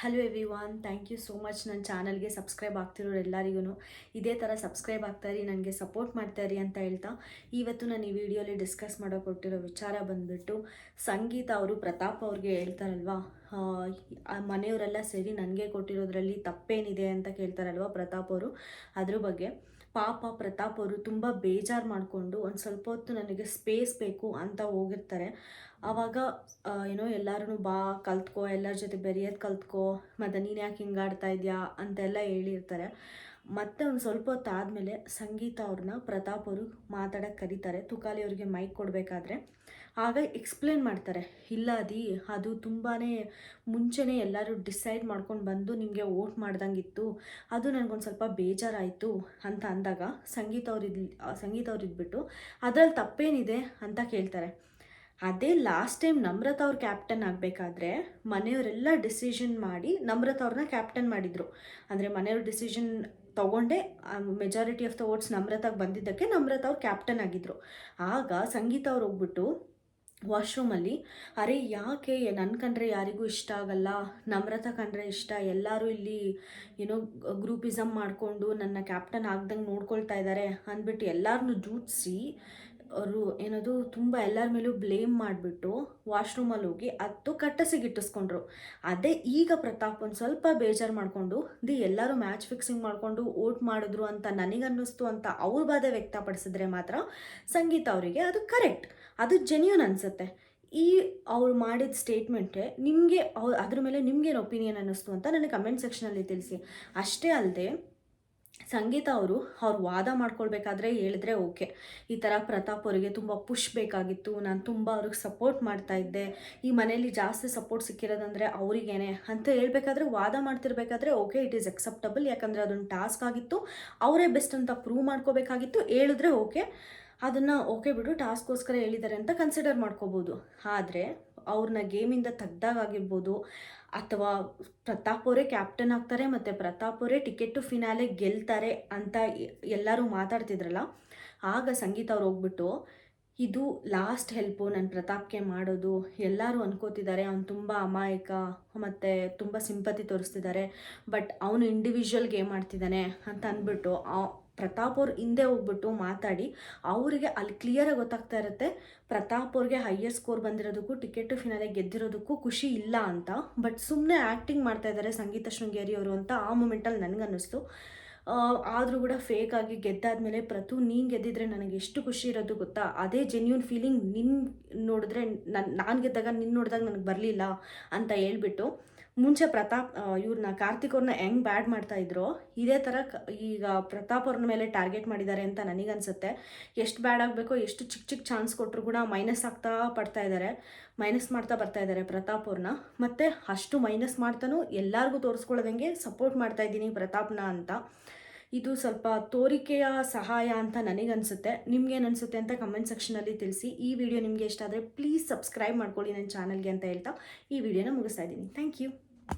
Hello everyone thank you so much ನನ್ನ ಚಾನಲ್ಗೆ subscribe ಆಗ್ತಿರೋರು ಎಲ್ಲರಿಗೂ ಇದೇ ಥರ ಸಬ್ಸ್ಕ್ರೈಬ್ ಆಗ್ತಾಯಿರಿ ನನಗೆ ಸಪೋರ್ಟ್ ಮಾಡ್ತಾಯಿರಿ ಅಂತ ಹೇಳ್ತಾ. ಇವತ್ತು ನಾನು ಈ ವಿಡಿಯೋಲಿ ಡಿಸ್ಕಸ್ ಮಾಡೋಕೆ ಕೊಟ್ಟಿರೋ ವಿಚಾರ ಬಂದುಬಿಟ್ಟು ಸಂಗೀತ ಅವರು ಪ್ರತಾಪ್ ಅವ್ರಿಗೆ ಹೇಳ್ತಾರಲ್ವಾ? ಮನೆಯವರೆಲ್ಲ ಸೇರಿ ನನಗೆ ಕೊಟ್ಟಿರೋದ್ರಲ್ಲಿ ತಪ್ಪೇನಿದೆ ಅಂತ ಕೇಳ್ತಾರಲ್ವ ಪ್ರತಾಪ್ ಅವರು? ಅದ್ರ ಬಗ್ಗೆ. ಪಾಪ ಪ್ರತಾಪ್ ಅವರು ತುಂಬ ಬೇಜಾರು ಮಾಡಿಕೊಂಡು ಒಂದು ಸ್ವಲ್ಪ ಹೊತ್ತು ನನಗೆ ಸ್ಪೇಸ್ ಬೇಕು ಅಂತ ಹೋಗಿರ್ತಾರೆ. ಆವಾಗ ಏನೋ ಎಲ್ಲರೂ ಬಾ, ಕಲ್ತ್ಕೋ, ಎಲ್ಲರ ಜೊತೆ ಬೆರೆಯೋದು ಕಲ್ತ್ಕೋ, ಮತ್ತು ನೀನು ಯಾಕೆ ಹಿಂಗಾಡ್ತಾ ಇದೆಯಾ ಅಂತೆಲ್ಲ ಹೇಳಿರ್ತಾರೆ. ಮತ್ತೆ ಒಂದು ಸ್ವಲ್ಪ ಹೊತ್ತು ಆದಮೇಲೆ ಸಂಗೀತ ಅವ್ರನ್ನ ಪ್ರತಾಪ್ ಅವರು ಮಾತಾಡೋಕ್ಕೆ ಕರೀತಾರೆ. ತುಕಾಲಿ ಅವರಿಗೆ ಮೈಕ್ ಕೊಡಬೇಕಾದ್ರೆ. ಆಗ ಎಕ್ಸ್ಪ್ಲೇನ್ ಮಾಡ್ತಾರೆ. ಇಲ್ಲ ಅದಿ, ಅದು ತುಂಬಾ ಮುಂಚೆನೇ ಎಲ್ಲರೂ ಡಿಸೈಡ್ ಮಾಡ್ಕೊಂಡು ಬಂದು ನಿಮಗೆ ವೋಟ್ ಮಾಡ್ದಂಗಿತ್ತು. ಅದು ನನಗೊಂದು ಸ್ವಲ್ಪ ಬೇಜಾರಾಯಿತು ಅಂತ ಅಂದಾಗ ಸಂಗೀತ ಅವ್ರಿದ್ ಸಂಗೀತ ಅವ್ರು ಇದ್ಬಿಟ್ಟು, ಅದರಲ್ಲಿ ತಪ್ಪೇನಿದೆ ಅಂತ ಕೇಳ್ತಾರೆ. ಅದೇ ಲಾಸ್ಟ್ ಟೈಮ್ ನಮ್ರತ ಅವ್ರು ಕ್ಯಾಪ್ಟನ್ ಆಗಬೇಕಾದ್ರೆ ಮನೆಯವರೆಲ್ಲ ಡಿಸಿಷನ್ ಮಾಡಿ ನಮ್ರತ ಅವ್ರನ್ನ ಕ್ಯಾಪ್ಟನ್ ಮಾಡಿದರು. ಅಂದರೆ ಮನೆಯವ್ರ ಡಿಸಿಷನ್ ತಗೊಂಡೇ ಮೆಜಾರಿಟಿ ಆಫ್ ದ ವೋಟ್ಸ್ ನಮ್ರತಾಗೆ ಬಂದಿದ್ದಕ್ಕೆ ನಮ್ರತ ಅವ್ರು ಕ್ಯಾಪ್ಟನ್ ಆಗಿದ್ದರು ಆಗ ಸಂಗೀತ ಅವ್ರು ಹೋಗ್ಬಿಟ್ಟು ವಾಶ್ರೂಮಲ್ಲಿ ಅರೆ ಯಾಕೆ ನನ್ನ ಕಂಡ್ರೆ ಯಾರಿಗೂ ಇಷ್ಟ ಆಗಲ್ಲ? ನಮ್ರತ ಕಂಡ್ರೆ ಇಷ್ಟ? ಎಲ್ಲರೂ ಇಲ್ಲಿ ಏನೋ ಗ್ರೂಪಿಸಮ್ ಮಾಡಿಕೊಂಡು ನನ್ನ ಕ್ಯಾಪ್ಟನ್ ಆಗ್ದಂಗೆ ನೋಡ್ಕೊಳ್ತಾ ಇದ್ದಾರೆ ಅಂದ್ಬಿಟ್ಟು ಎಲ್ಲರನ್ನೂ ಜೂಟಿಸಿ ಅವರು ಏನದು ತುಂಬ ಎಲ್ಲರ ಮೇಲೂ ಬ್ಲೇಮ್ ಮಾಡಿಬಿಟ್ಟು ವಾಶ್ರೂಮಲ್ಲಿ ಹೋಗಿ ಅದು ಕಟ್ಟಸಿಗಿಟ್ಟಿಸ್ಕೊಂಡ್ರು ಅದೇ ಈಗ ಪ್ರತಾಪ್ ಒಂದು ಸ್ವಲ್ಪ ಬೇಜಾರು ಮಾಡಿಕೊಂಡು, ದಿ, ಎಲ್ಲರೂ ಮ್ಯಾಚ್ ಫಿಕ್ಸಿಂಗ್ ಮಾಡಿಕೊಂಡು ಓಟ್ ಮಾಡಿದ್ರು ಅಂತ ನನಗನ್ನಿಸ್ತು ಅಂತ ಅವ್ರ ಬಾಧೆ ವ್ಯಕ್ತಪಡಿಸಿದ್ರೆ ಮಾತ್ರ ಸಂಗೀತ ಅವರಿಗೆ ಅದು ಕರೆಕ್ಟ್ ಅದು ಜೆನ್ಯೂನ್ ಅನಿಸುತ್ತೆ. ಈ ಅವ್ರು ಮಾಡಿದ ಸ್ಟೇಟ್ಮೆಂಟೇ ನಿಮಗೆ ಅವ್ರು ಅದ್ರ ಮೇಲೆ ನಿಮ್ಗೇನು ಒಪಿನಿಯನ್ ಅನ್ನಿಸ್ತು ಅಂತ ನನಗೆ ಕಮೆಂಟ್ ಸೆಕ್ಷನಲ್ಲಿ ತಿಳಿಸಿ. ಅಷ್ಟೇ ಅಲ್ಲದೆ ಸಂಗೀತ ಅವರು ಅವ್ರು ವಾದ ಮಾಡ್ಕೊಳ್ಬೇಕಾದ್ರೆ ಹೇಳಿದ್ರೆ ಓಕೆ. ಈ ಥರ ಪ್ರತಾಪ್ ಅವರಿಗೆ ತುಂಬ ಪುಷ್ ಬೇಕಾಗಿತ್ತು. ನಾನು ತುಂಬ ಅವ್ರಿಗೆ ಸಪೋರ್ಟ್ ಮಾಡ್ತಾ ಇದ್ದೆ. ಈ ಮನೆಯಲ್ಲಿ ಜಾಸ್ತಿ ಸಪೋರ್ಟ್ ಸಿಕ್ಕಿರೋದಂದರೆ ಅವರಿಗೇನೆ ಅಂತ ಹೇಳಬೇಕಾದ್ರೆ ವಾದ ಮಾಡ್ತಿರ್ಬೇಕಾದ್ರೆ ಓಕೆ, ಇಟ್ ಈಸ್ ಅಕ್ಸೆಪ್ಟಬಲ್. ಯಾಕಂದರೆ ಅದೊಂದು ಟಾಸ್ಕ್ ಆಗಿತ್ತು. ಅವರೇ ಬೆಸ್ಟ್ ಅಂತ ಪ್ರೂವ್ ಮಾಡ್ಕೋಬೇಕಾಗಿತ್ತು. ಹೇಳಿದ್ರೆ ಓಕೆ. ಅದನ್ನು ಓಕೆ ಬಿಡು, ಟಾಸ್ಕ್ಗೋಸ್ಕರ ಹೇಳಿದ್ದಾರೆ ಅಂತ ಕನ್ಸಿಡರ್ ಮಾಡ್ಕೋಬೋದು. ಆದರೆ ಅವ್ರನ್ನ ಗೇಮಿಂದ ತೆಗ್ದಾಗಿರ್ಬೋದು ಅಥವಾ ಪ್ರತಾಪ್ ಅವರೇ ಕ್ಯಾಪ್ಟನ್ ಆಗ್ತಾರೆ ಮತ್ತು ಪ್ರತಾಪ್ ಅವರೇ ಟಿಕೆಟ್ ಫಿನಾಲೆ ಗೆಲ್ತಾರೆ ಅಂತ ಎಲ್ಲರೂ ಮಾತಾಡ್ತಿದ್ರಲ್ಲ, ಆಗ ಸಂಗೀತ ಅವ್ರು ಹೋಗ್ಬಿಟ್ಟು, ಇದು ಲಾಸ್ಟ್ ಹೆಲ್ಪು ನನ್ನ ಪ್ರತಾಪ್ಗೆ ಮಾಡೋದು. ಎಲ್ಲರೂ ಅನ್ಕೋತಿದ್ದಾರೆ, ಅವ್ನು ತುಂಬ ಅಮಾಯಕ, ಮತ್ತು ತುಂಬ ಸಿಂಪತಿ ತೋರಿಸ್ತಿದ್ದಾರೆ ಬಟ್ ಅವನು ಇಂಡಿವಿಜುವಲ್ ಗೇಮ್ ಆಡ್ತಿದ್ದಾನೆ ಅಂತ ಅಂದ್ಬಿಟ್ಟು ಪ್ರತಾಪ್ ಅವ್ರ ಹಿಂದೆ ಹೋಗ್ಬಿಟ್ಟು ಮಾತಾಡಿ, ಅವರಿಗೆ ಅಲ್ಲಿ ಕ್ಲಿಯರಾಗಿ ಗೊತ್ತಾಗ್ತಾ ಇರುತ್ತೆ, ಪ್ರತಾಪ್ ಅವ್ರಿಗೆ ಹೈಯರ್ ಸ್ಕೋರ್ ಬಂದಿರೋದಕ್ಕೂ ಟಿಕೆಟ್ ಫಿನಾಲೆ ಗೆದ್ದಿರೋದಕ್ಕೂ ಖುಷಿ ಇಲ್ಲ ಅಂತ. ಬಟ್ ಸುಮ್ಮನೆ ಆ್ಯಕ್ಟಿಂಗ್ ಮಾಡ್ತಾ ಇದ್ದಾರೆ ಸಂಗೀತ ಶೃಂಗೇರಿ ಅವರು ಅಂತ ಆ ಮೂಮೆಂಟಲ್ಲಿ ನನಗನ್ನಿಸ್ತು ಆದರೂ ಕೂಡ ಫೇಕ್ ಆಗಿ ಗೆದ್ದಾದ್ಮೇಲೆ ಪ್ರತು ನೀನು ಗೆದ್ದಿದ್ರೆ ನನಗೆ ಎಷ್ಟು ಖುಷಿ ಇರೋದು ಗೊತ್ತಾ? ಅದೇ ಜೆನ್ಯೂನ್ ಫೀಲಿಂಗ್ ನಿನ್ನ ನೋಡಿದ್ರೆ ನನ್ನ ನಾನು ಗೆದ್ದಾಗ ನಿನ್ನ ನೋಡಿದಾಗ ನನಗೆ ಬರಲಿಲ್ಲ ಅಂತ ಹೇಳ್ಬಿಟ್ಟು ಮುಂಚೆ ಪ್ರತಾಪ್ ಇವ್ರನ್ನ ಕಾರ್ತಿಕ್ ಅವ್ರನ್ನ ಹೆಂಗ್ ಬ್ಯಾಡ್ ಮಾಡ್ತಾ ಇದ್ರು, ಇದೇ ಕ- ಈಗ ಪ್ರತಾಪ್ ಅವ್ರನ್ನ ಮೇಲೆ ಟಾರ್ಗೆಟ್ ಮಾಡಿದ್ದಾರೆ ಅಂತ ನನಗನ್ಸುತ್ತೆ. ಎಷ್ಟು ಬ್ಯಾಡ್ ಆಗಬೇಕೋ, ಎಷ್ಟು ಚಿಕ್ಕ ಚಿಕ್ಕ ಚಾನ್ಸ್ ಕೊಟ್ಟರು ಕೂಡ ಮೈನಸ್ ಆಗ್ತಾ ಪಡ್ತಾ ಇದ್ದಾರೆ ಮೈನಸ್ ಮಾಡ್ತಾ ಬರ್ತಾ ಇದ್ದಾರೆ ಪ್ರತಾಪ್ ಅವ್ರನ್ನ ಮತ್ತು ಅಷ್ಟು ಮೈನಸ್ ಮಾಡ್ತಾನೂ ಎಲ್ಲರಿಗೂ ತೋರಿಸ್ಕೊಳ್ಳೋದಂಗೆ ಸಪೋರ್ಟ್ ಮಾಡ್ತಾ ಇದ್ದೀನಿ ಪ್ರತಾಪ್ನ ಅಂತ. ಇದು ಸ್ವಲ್ಪ ತೋರಿಕೆಯ ಸಹಾಯ ಅಂತ ನನಗನ್ಸುತ್ತೆ. ನಿಮ್ಗೇನು ಅನಿಸುತ್ತೆ ಅಂತ ಕಮೆಂಟ್ ಸೆಕ್ಷನಲ್ಲಿ ತಿಳಿಸಿ. ಈ ವಿಡಿಯೋ ನಿಮಗೆ ಇಷ್ಟ ಆದರೆ ಪ್ಲೀಸ್ ಸಬ್ಸ್ಕ್ರೈಬ್ ಮಾಡ್ಕೊಳ್ಳಿ ನನ್ನ ಚಾನಲ್ಗೆ ಅಂತ ಹೇಳ್ತಾ ಈ ವಿಡಿಯೋನ ಮುಗಿಸ್ತಾ ಇದ್ದೀನಿ. Thank you